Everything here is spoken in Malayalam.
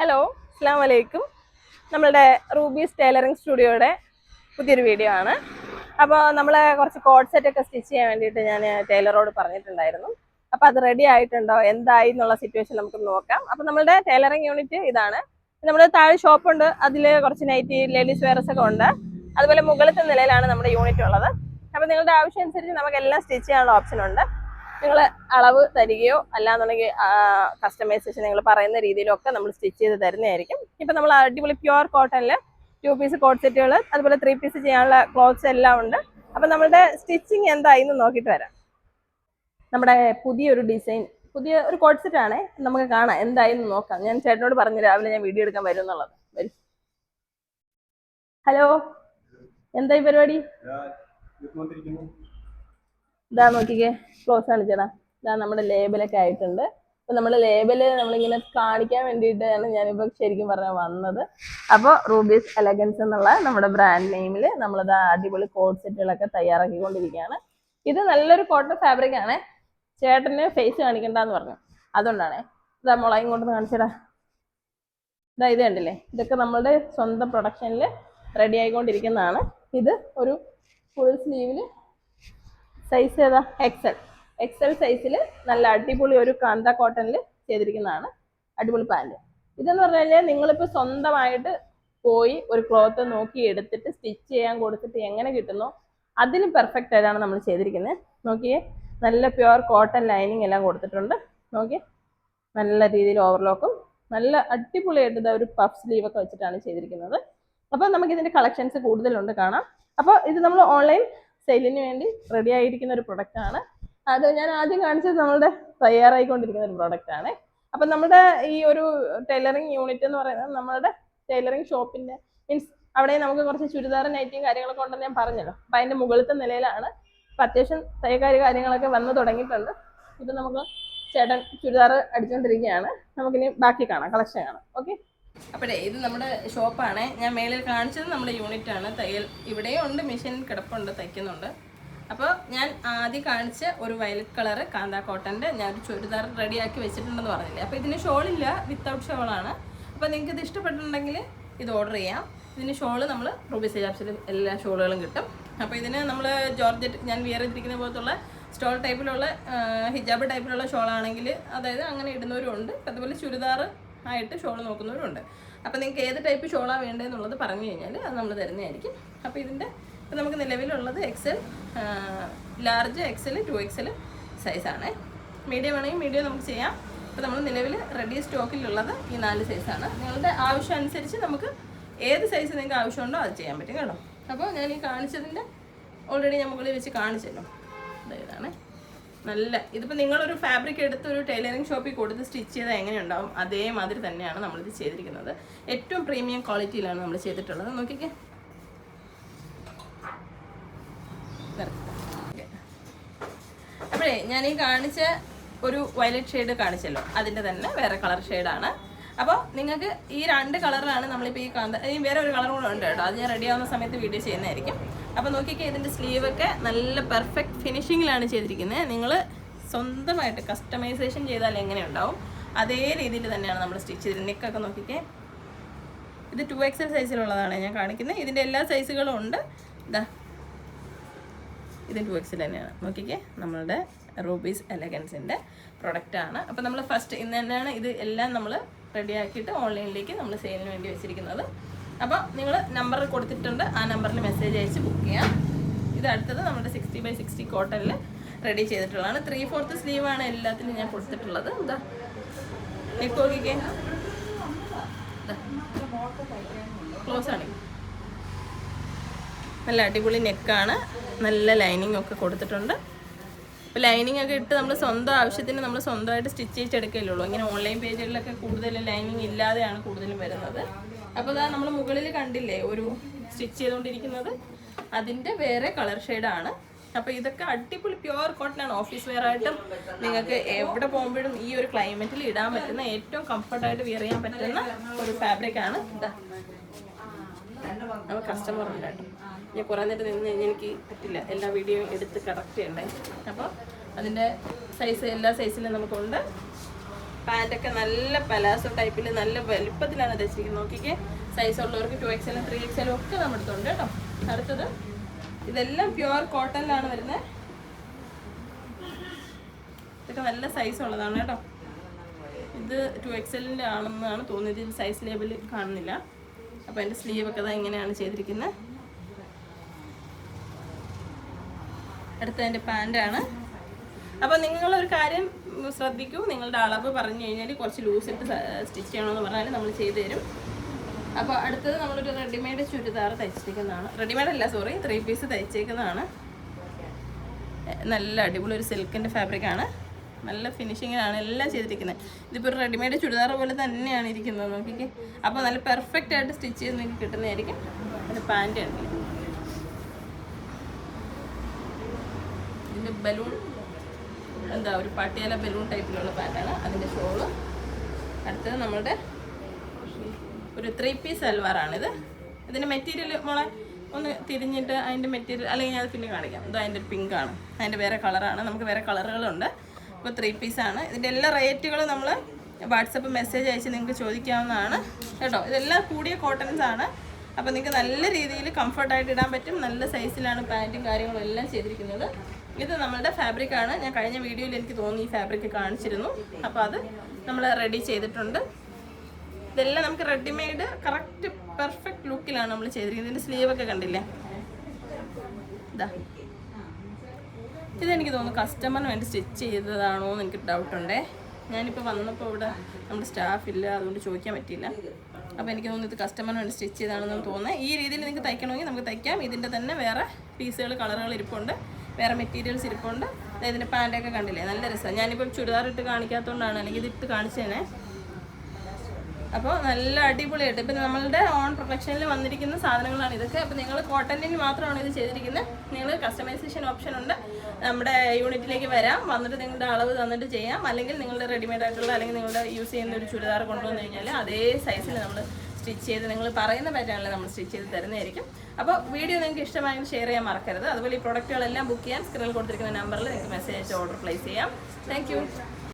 ഹലോ അസ്സാം വലൈക്കും നമ്മളുടെ റൂബീസ് ടൈലറിംഗ് സ്റ്റുഡിയോയുടെ പുതിയൊരു വീഡിയോ ആണ്. അപ്പോൾ നമ്മൾ കുറച്ച് കോഡ് സെറ്റൊക്കെ സ്റ്റിച്ച് ചെയ്യാൻ വേണ്ടിയിട്ട് ഞാൻ ടൈലറോട് പറഞ്ഞിട്ടുണ്ടായിരുന്നു. അപ്പോൾ അത് റെഡി ആയിട്ടുണ്ടോ? എന്തായി എന്നുള്ള സിറ്റുവേഷൻ നമുക്ക് നോക്കാം. അപ്പോൾ നമ്മളുടെ ടൈലറിംഗ് യൂണിറ്റ് ഇതാണ്. നമ്മുടെ താഴെ ഷോപ്പുണ്ട് അതിൽ കുറച്ച് നൈറ്റി ലേഡീസ് വെയർസ് ഒക്കെ ഉണ്ട്. അതുപോലെ മുകളിലത്തെ നിലയിലാണ് നമ്മുടെ യൂണിറ്റ് ഉള്ളത്. അപ്പോൾ നിങ്ങളുടെ ആവശ്യം അനുസരിച്ച് നമുക്ക് എല്ലാം സ്റ്റിച്ച് ചെയ്യാനുള്ള ഓപ്ഷൻ ഉണ്ട്. നിങ്ങൾ അളവ് തരികയോ അല്ലാന്നുണ്ടെങ്കിൽ കസ്റ്റമൈസേഷൻ നിങ്ങൾ പറയുന്ന രീതിയിലൊക്കെ നമ്മൾ സ്റ്റിച്ച് ചെയ്ത് തരുന്നതായിരിക്കും. ഇപ്പം നമ്മൾ അടിപൊളി പ്യുവർ കോട്ടണിൽ ടു പീസ് കോട്ട് സെറ്റുകൾ അതുപോലെ ത്രീ പീസ് ചെയ്യാനുള്ള ക്ലോത്ത്സ് എല്ലാം ഉണ്ട്. അപ്പം നമ്മളുടെ സ്റ്റിച്ചിങ് എന്തായി എന്ന് നോക്കിയിട്ട് വരാം. നമ്മുടെ പുതിയൊരു ഡിസൈൻ പുതിയ ഒരു കോട്ട് സെറ്റ് ആണേ നമുക്ക് കാണാം എന്തായി എന്ന് നോക്കാം. ഞാൻ ചേട്ടനോട് പറഞ്ഞു രാവിലെ ഞാൻ വീഡിയോ എടുക്കാൻ വരും എന്നുള്ളത്. വരും. ഹലോ? എന്തായി പരിപാടി? ഇതാ നോക്കിക്കേ ക്ലോസ് കാണിച്ചടാ ഇതാ നമ്മുടെ ലേബലൊക്കെ ആയിട്ടുണ്ട്. അപ്പൊ നമ്മുടെ ലേബൽ നമ്മളിങ്ങനെ കാണിക്കാൻ വേണ്ടിയിട്ടാണ് ഞാനിപ്പോ ശരിക്കും പറഞ്ഞാൽ വന്നത്. അപ്പോൾ റൂബീസ് എലഗൻസ് എന്നുള്ള നമ്മുടെ ബ്രാൻഡ് നെയിമിൽ നമ്മളത് അടിപൊളി കോഡ് സെറ്റുകളൊക്കെ തയ്യാറാക്കിക്കൊണ്ടിരിക്കുകയാണ്. ഇത് നല്ലൊരു കോട്ടൺ ഫാബ്രിക് ആണ്. ചേട്ടന് ഫേസ് കാണിക്കണ്ടെന്ന് പറഞ്ഞു. അതുകൊണ്ടാണ്. ഇതാ മുളകും കൊണ്ട് കാണിച്ചടാ ഇതാ ഇത് കണ്ടില്ലേ? ഇതൊക്കെ നമ്മളുടെ സ്വന്തം പ്രൊഡക്ഷനിൽ റെഡി ആയിക്കൊണ്ടിരിക്കുന്നതാണ്. ഇത് ഒരു ഫുൾ സ്ലീവിൽ സൈസ് ഏതാ? എക്സൽ എക്സൽ സൈസിൽ നല്ല അടിപൊളി ഒരു കാന്ത കോട്ടണിൽ ചെയ്തിരിക്കുന്നതാണ് അടിപൊളി പാന്റ് ഇതെന്ന് പറഞ്ഞു കഴിഞ്ഞാൽ നിങ്ങളിപ്പോൾ സ്വന്തമായിട്ട് പോയി ഒരു ക്ലോത്ത് നോക്കി എടുത്തിട്ട് സ്റ്റിച്ച് ചെയ്യാൻ കൊടുത്തിട്ട് എങ്ങനെ കിട്ടുന്നു അതിന് പെർഫെക്റ്റ് ആയിട്ടാണ് നമ്മൾ ചെയ്തിരിക്കുന്നത് നോക്കിയേ നല്ല പ്യുവർ കോട്ടൺ ലൈനിങ് എല്ലാം കൊടുത്തിട്ടുണ്ട്. നോക്കി നല്ല രീതിയിൽ ഓവർലോക്കും നല്ല അടിപൊളിയായിട്ട് ഒരു പഫ് സ്ലീവ് ഒക്കെ വെച്ചിട്ടാണ് ചെയ്തിരിക്കുന്നത്. അപ്പോൾ നമുക്ക് ഇതിന്റെ കളക്ഷൻസ് കൂടുതലുണ്ട് കാണാം. അപ്പോൾ ഇത് നമ്മൾ ഓൺലൈൻ സെയിലിന് വേണ്ടി റെഡി ആയിരിക്കുന്ന ഒരു പ്രൊഡക്റ്റ് ആണ്. അത് ഞാൻ ആദ്യം കാണിച്ചത് നമ്മളുടെ തയ്യാറായിക്കൊണ്ടിരിക്കുന്ന ഒരു പ്രൊഡക്റ്റ് ആണ്. അപ്പം നമ്മുടെ ഈ ഒരു ടൈലറിങ് യൂണിറ്റ് എന്ന് പറയുന്നത് നമ്മളുടെ ടൈലറിങ് ഷോപ്പിന്റെ മീൻസ് അവിടെ നമുക്ക് കുറച്ച് ചുരിദാർ നൈറ്റിയും കാര്യങ്ങളൊക്കെ ഉണ്ടെന്ന് ഞാൻ പറഞ്ഞല്ലോ. അപ്പം അതിന്റെ മുകളിലത്തെ നിലയിലാണ് അപ്പം അത്യാവശ്യം തയ്യക്കാരി കാര്യങ്ങളൊക്കെ വന്നു തുടങ്ങിയിട്ടുണ്ട്. ഇത് നമുക്ക് ചേട്ടൻ ചുരിദാർ അടിച്ചുകൊണ്ടിരിക്കുകയാണ് നമുക്കിനി ബാക്കി കാണാം കളക്ഷൻ കാണാം. ഓക്കെ അപ്പോഴേ ഇത് നമ്മുടെ ഷോപ്പാണ്. ഞാൻ മേളിൽ കാണിച്ചത് നമ്മുടെ യൂണിറ്റ് ആണ് തയ്യൽ ഇവിടെയും ഉണ്ട് മെഷീൻ കിടപ്പുണ്ട് തയ്ക്കുന്നുണ്ട്. അപ്പോൾ ഞാൻ ആദ്യം കാണിച്ച ഒരു വയലറ്റ് കളറ് കാന്ത കോട്ടന്റെ. ഞാൻ ഒരു ചുരിദാർ റെഡിയാക്കി വെച്ചിട്ടുണ്ടെന്ന് പറഞ്ഞില്ലേ. അപ്പോൾ ഇതിന് ഷോളില്ല വിത്തൗട്ട് ഷോളാണ്. അപ്പോൾ നിങ്ങൾക്ക് ഇത് ഇഷ്ടപ്പെട്ടിട്ടുണ്ടെങ്കിൽ ഇത് ഓർഡർ ചെയ്യാം. ഇതിന് ഷോൾ നമ്മൾ റൂബി സജാപ്സിൽ എല്ലാ ഷോളുകളും കിട്ടും. അപ്പോൾ ഇതിന് നമ്മൾ ജോർജറ്റ് ഞാൻ വിയർ ചെയ്തിരിക്കുന്ന പോലത്തുള്ള സ്റ്റോൾ ടൈപ്പിലുള്ള ഹിജാബ് ടൈപ്പിലുള്ള ഷോളാണെങ്കിൽ അതായത് അങ്ങനെ ഇടുന്നവരും ഉണ്ട്. അതുപോലെ ചുരിദാർ ആയിട്ട് ഷോൾ നോക്കുന്നവരുണ്ട്. അപ്പോൾ നിങ്ങൾക്ക് ഏത് ടൈപ്പ് ഷോളാണ് വേണ്ടതെന്നുള്ളത് പറഞ്ഞു കഴിഞ്ഞാൽ അത് നമ്മൾ തരുന്നതായിരിക്കും. അപ്പോൾ ഇതിന്റെ ഇപ്പം നമുക്ക് നിലവിലുള്ളത് XL large XL two XL സൈസാണ് മീഡിയം ആണെങ്കിൽ മീഡിയം നമുക്ക് ചെയ്യാം. അപ്പോൾ നമ്മൾ നിലവിൽ റെഡി സ്റ്റോക്കിലുള്ളത് ഈ നാല് സൈസാണ് നിങ്ങളുടെ ആവശ്യം അനുസരിച്ച് നമുക്ക് ഏത് സൈസ് നിങ്ങൾക്ക് ആവശ്യമുണ്ടോ അത് ചെയ്യാൻ പറ്റും കേട്ടോ. അപ്പോൾ ഞാൻ ഈ കാണിച്ചതിന്റെ ഓൾറെഡി ഞാൻ മുകളിൽ വെച്ച് കാണിച്ചല്ലോ. ഇതാണ്. നല്ല ഇതിപ്പോൾ നിങ്ങളൊരു ഫാബ്രിക് എടുത്ത് ഒരു ടൈലറിംഗ് ഷോപ്പിൽ കൊടുത്ത് സ്റ്റിച്ച് ചെയ്താൽ എങ്ങനെയുണ്ടാവും? അതേമാതിരി തന്നെയാണ് നമ്മളിത് ചെയ്തിരിക്കുന്നത്. ഏറ്റവും പ്രീമിയം ക്വാളിറ്റിയിലാണ് നമ്മൾ ചെയ്തിട്ടുള്ളത്. നോക്കിക്കേ. അപ്പോഴേ ഞാൻ ഈ കാണിച്ച ഒരു വയലറ്റ് ഷെയ്ഡ് കാണിച്ചല്ലോ. അതിന്റെ തന്നെ വേറെ കളർ ഷെയ്ഡാണ് അപ്പോൾ നിങ്ങൾക്ക് ഈ രണ്ട് കളറിലാണ് നമ്മളിപ്പോൾ ഈ കാന്ത വേറെ ഒരു കളർ കൂടെ ഉണ്ട് കേട്ടോ. അത് ഞാൻ റെഡി ആവുന്ന സമയത്ത് വീഡിയോ ചെയ്യുന്നതായിരിക്കും. അപ്പോൾ നോക്കിക്കേ ഇതിന്റെ സ്ലീവൊക്കെ നല്ല പെർഫെക്റ്റ് ഫിനിഷിങ്ങിലാണ് ചെയ്തിരിക്കുന്നത് നിങ്ങൾ സ്വന്തമായിട്ട് കസ്റ്റമൈസേഷൻ ചെയ്താൽ എങ്ങനെ ഉണ്ടാവും അതേ രീതിയിൽ തന്നെയാണ് നമ്മൾ സ്റ്റിച്ച് ചെയ്തത് നെക്കൊക്കെ നോക്കിക്കേ. ഇത് ടു എക്സൽ സൈസിലുള്ളതാണ് ഞാൻ കാണിക്കുന്നത് ഇതിന്റെ എല്ലാ സൈസുകളും ഉണ്ട്. ഇതാ ഇത് ടു എക്സിൽ തന്നെയാണ്. നോക്കിക്കേ നമ്മളുടെ റൂബീസ് എലഗൻസിന്റെ പ്രൊഡക്റ്റാണ് അപ്പോൾ നമ്മൾ ഫസ്റ്റ് ഇന്ന് തന്നെയാണ് ഇത് എല്ലാം നമ്മൾ റെഡിയാക്കിയിട്ട് ഓൺലൈനിലേക്ക് നമ്മൾ സെയിലിന് വേണ്ടി വെച്ചിരിക്കുന്നത്. അപ്പോൾ നിങ്ങൾ നമ്പർ കൊടുത്തിട്ടുണ്ട്. ആ നമ്പറിൽ മെസ്സേജ് അയച്ച് ബുക്ക് ചെയ്യാം. ഇത് അടുത്തത് നമ്മുടെ സിക്സ്റ്റി ബൈ സിക്സ്റ്റി കോട്ടണിൽ റെഡി ചെയ്തിട്ടുള്ളതാണ്. ത്രീ ഫോർത്ത് സ്ലീവാണ് എല്ലാത്തിനും ഞാൻ കൊടുത്തിട്ടുള്ളത്. എന്താ? നെക്ക് നോക്കിക്കേ. ക്ലോസ് ആണ്. നല്ല അടിപൊളി നെക്കാണ് നല്ല ലൈനിങ് ഒക്കെ കൊടുത്തിട്ടുണ്ട്. അപ്പോൾ ലൈനിങ് ഒക്കെ ഇട്ട് നമ്മൾ സ്വന്തം ആവശ്യത്തിന് നമ്മൾ സ്വന്തമായിട്ട് സ്റ്റിച്ച് ചെയ്തെടുക്കലുള്ളൂ ഇങ്ങനെ ഓൺലൈൻ പേജുകളിലൊക്കെ കൂടുതൽ ലൈനിങ് ഇല്ലാതെയാണ് കൂടുതലും വരുന്നത്. അപ്പോൾ ഇതാ നമ്മൾ മുകളിൽ കണ്ടില്ലേ ഒരു സ്റ്റിച്ച് ചെയ്തുകൊണ്ടിരിക്കുന്നത് അതിന്റെ വേറെ കളർ ഷെയ്ഡാണ് അപ്പോൾ ഇതൊക്കെ അടിപൊളി പ്യുവർ കോട്ടൺ ആണ്. ഓഫീസ് വെയർ ആയിട്ടും നിങ്ങൾക്ക് എവിടെ പോകുമ്പോഴും ഈ ഒരു ക്ലൈമറ്റിൽ ഇടാൻ പറ്റുന്ന ഏറ്റവും കംഫർട്ടായിട്ട് വിയർ ചെയ്യാൻ പറ്റുന്ന ഒരു ഫാബ്രിക് ആണ്. ഇതാ കസ്റ്റമർ ഉണ്ട് കേട്ടോ. ഞാൻ കുറേ നേരം നിന്ന് കഴിഞ്ഞാൽ എനിക്ക് പറ്റില്ല. എല്ലാ വീഡിയോയും എടുത്ത് കറക്റ്റ് ചെയ്യണ്ടേ. അപ്പോൾ അതിന്റെ സൈസ് എല്ലാ സൈസിലും നമുക്കുണ്ട്. പാന്റൊക്കെ നല്ല പലാസോ ടൈപ്പിൽ നല്ല വലുപ്പത്തിലാണ് തയ്ച്ചിരിക്കുന്നത് നോക്കിക്കേ സൈസ് ഉള്ളവർക്ക് ടു എക്സലും ത്രീ എക്സലും ഒക്കെ നമ്മുടെ അടുത്തുണ്ട് കേട്ടോ. അടുത്തത് ഇതെല്ലാം പ്യുവർ കോട്ടണിലാണ് വരുന്നത് ഇതൊക്കെ നല്ല സൈസ് ഉള്ളതാണ് കേട്ടോ. ഇത് ടു എക്സലിന്റെ ആണെന്നാണ് തോന്നിയത്. ഇതിൽ സൈസ് ലേബിൾ കാണുന്നില്ല. അപ്പോൾ എന്റെ സ്ലീവൊക്കെ അതാ ഇങ്ങനെയാണ് ചെയ്തിരിക്കുന്നത് അടുത്ത എന്റെ പാന്റാണ് അപ്പോൾ നിങ്ങളൊരു കാര്യം ശ്രദ്ധിക്കൂ. നിങ്ങളുടെ അളവ് പറഞ്ഞു കഴിഞ്ഞാൽ കുറച്ച് ലൂസ് ഇട്ട് സ്റ്റിച്ച് ചെയ്യണമെന്ന് പറഞ്ഞാൽ നമ്മൾ ചെയ്തു തരും. അപ്പോൾ അടുത്തത് നമ്മളൊരു റെഡിമെയ്ഡ് ചുരിദാർ തയ്ച്ചിരിക്കുന്നതാണ്. റെഡിമെയ്ഡ് അല്ല സോറി ത്രീ പീസ് തയ്ച്ചേക്കുന്നതാണ് നല്ല അടിപൊളി ഒരു സിൽക്കിന്റെ ഫാബ്രിക്കാണ് നല്ല ഫിനിഷിങ്ങിലാണ് എല്ലാം ചെയ്തിരിക്കുന്നത് ഇതിപ്പോൾ ഒരു റെഡിമെയ്ഡ് ചുരിദാർ പോലെ തന്നെയാണ് ഇരിക്കുന്നത് നോക്കിക്ക്. അപ്പോൾ നല്ല പെർഫെക്റ്റ് ആയിട്ട് സ്റ്റിച്ച് ചെയ്ത് നിങ്ങൾക്ക് കിട്ടുന്നതായിരിക്കും. അതിന്റെ പാന്റ് ഉണ്ട് ഇതിന്റെ ബലൂൺ എന്താ ഒരു പട്ടിയാല ബലൂൺ ടൈപ്പിലുള്ള പാറ്റാണ് അതിന്റെ ഷോൾ. അടുത്തത് നമ്മളുടെ ഒരു ത്രീ പീസ് അൽവാറാണിത് ഇതിന്റെ മെറ്റീരിയൽ മോളെ ഒന്ന് തിരിഞ്ഞിട്ട് അതിന്റെ മെറ്റീരിയൽ അല്ലെങ്കിൽ ഞാൻ അത് പിന്നെ കാണിക്കാം. ഇതോ അതിന്റെ പിങ്ക് ആണ്. അതിന്റെ വേറെ കളറാണ് നമുക്ക് വേറെ കളറുകളുണ്ട് അപ്പോൾ ത്രീ പീസാണ് ഇതിന്റെ എല്ലാ റേറ്റുകളും നമ്മൾ വാട്സപ്പ് മെസ്സേജ് അയച്ച് നിങ്ങൾക്ക് ചോദിക്കാവുന്നതാണ്. കേട്ടോ? ഇതെല്ലാം കൂടിയ കോട്ടൺസാണ് അപ്പോൾ നിങ്ങൾക്ക് നല്ല രീതിയിൽ കംഫർട്ടായിട്ട് ഇടാൻ പറ്റും. നല്ല സൈസിലാണ് പാന്റും കാര്യങ്ങളും എല്ലാം ചെയ്തിരിക്കുന്നത്. ഇത് നമ്മളുടെ ഫാബ്രിക്കാണ് ഞാൻ കഴിഞ്ഞ വീഡിയോയിൽ എനിക്ക് തോന്നി ഈ ഫാബ്രിക് കാണിച്ചിരുന്നു. അപ്പോൾ അത് നമ്മൾ റെഡി ചെയ്തിട്ടുണ്ട്. ഇതെല്ലാം നമുക്ക് റെഡിമെയ്ഡ് കറക്റ്റ് പെർഫെക്റ്റ് ലുക്കിലാണ് നമ്മൾ ചെയ്തിരിക്കുന്നത്. ഇതിന്റെ സ്ലീവൊക്കെ കണ്ടില്ലേ? ഇതാ. ഇതെനിക്ക് തോന്നുന്നു കസ്റ്റമറിന് വേണ്ടി സ്റ്റിച്ച് ചെയ്തതാണോ എന്ന് എനിക്ക് ഡൗട്ടുണ്ടേ ഞാനിപ്പോൾ വന്നപ്പോൾ ഇവിടെ നമ്മുടെ സ്റ്റാഫ് ഇല്ല അതുകൊണ്ട് ചോദിക്കാൻ പറ്റിയില്ല. അപ്പോൾ എനിക്ക് തോന്നുന്നു ഇത് കസ്റ്റമറിന് വേണ്ടി സ്റ്റിച്ച് ചെയ്താണെന്ന് തോന്നുന്നത് ഈ രീതിയിൽ നിങ്ങൾക്ക് തയ്ക്കണമെങ്കിൽ നമുക്ക് തയ്ക്കാം. ഇതിന്റെ തന്നെ വേറെ പീസുകൾ കളറുകൾ ഇരിപ്പുണ്ട്. വേറെ മെറ്റീരിയൽസ് ഇരിപ്പുണ്ട്. ഇതിന്റെ പാന്റൊക്കെ കണ്ടില്ലേ? നല്ല രസമാണ് ഞാനിപ്പോൾ ചുരിദാർ ഇട്ട് കാണിക്കാത്തതുകൊണ്ടാണ് അല്ലെങ്കിൽ ഇത് ഇട്ട് കാണിച്ചേനെ. അപ്പോൾ നല്ല അടിപൊളിയായിട്ട്. ഇപ്പം നമ്മളുടെ ഓൺ പ്രൊഡക്ഷനിൽ വന്നിരിക്കുന്ന സാധനങ്ങളാണ് ഇതൊക്കെ. അപ്പോൾ നിങ്ങൾ കോട്ടണിന് മാത്രമാണ് ഇത് ചെയ്തിരിക്കുന്നത് നിങ്ങൾ കസ്റ്റമൈസേഷൻ ഓപ്ഷൻ ഉണ്ട്. നമ്മുടെ യൂണിറ്റിലേക്ക് വരാം. വന്നിട്ട് നിങ്ങളുടെ അളവ് തന്നിട്ട് ചെയ്യാം. അല്ലെങ്കിൽ നിങ്ങളുടെ റെഡിമെയ്ഡ് ആയിട്ടുള്ള അല്ലെങ്കിൽ നിങ്ങളുടെ യൂസ് ചെയ്യുന്ന ഒരു ചുരിദാർ കൊണ്ടുവന്നു കഴിഞ്ഞാൽ അതേ സൈസിൽ നമ്മൾ സ്റ്റിച്ച് ചെയ്ത് നിങ്ങൾ പറയുന്ന പാറ്റേണിൽ നമ്മൾ സ്റ്റിച്ച് ചെയ്ത് തരുന്നതായിരിക്കും. അപ്പോൾ വീഡിയോ നിങ്ങൾക്ക് ഇഷ്ടമായെങ്കിൽ ഷെയർ ചെയ്യാൻ മറക്കരുത്. അതുപോലെ ഈ പ്രൊഡക്റ്റുകളെല്ലാം ബുക്ക് ചെയ്യാൻ സ്ക്രീനിൽ കൊടുത്തിരിക്കുന്ന നമ്പറിൽ നിങ്ങൾക്ക് മെസ്സേജ് അയച്ച് ഓർഡർ പ്ലേസ് ചെയ്യാം. താങ്ക്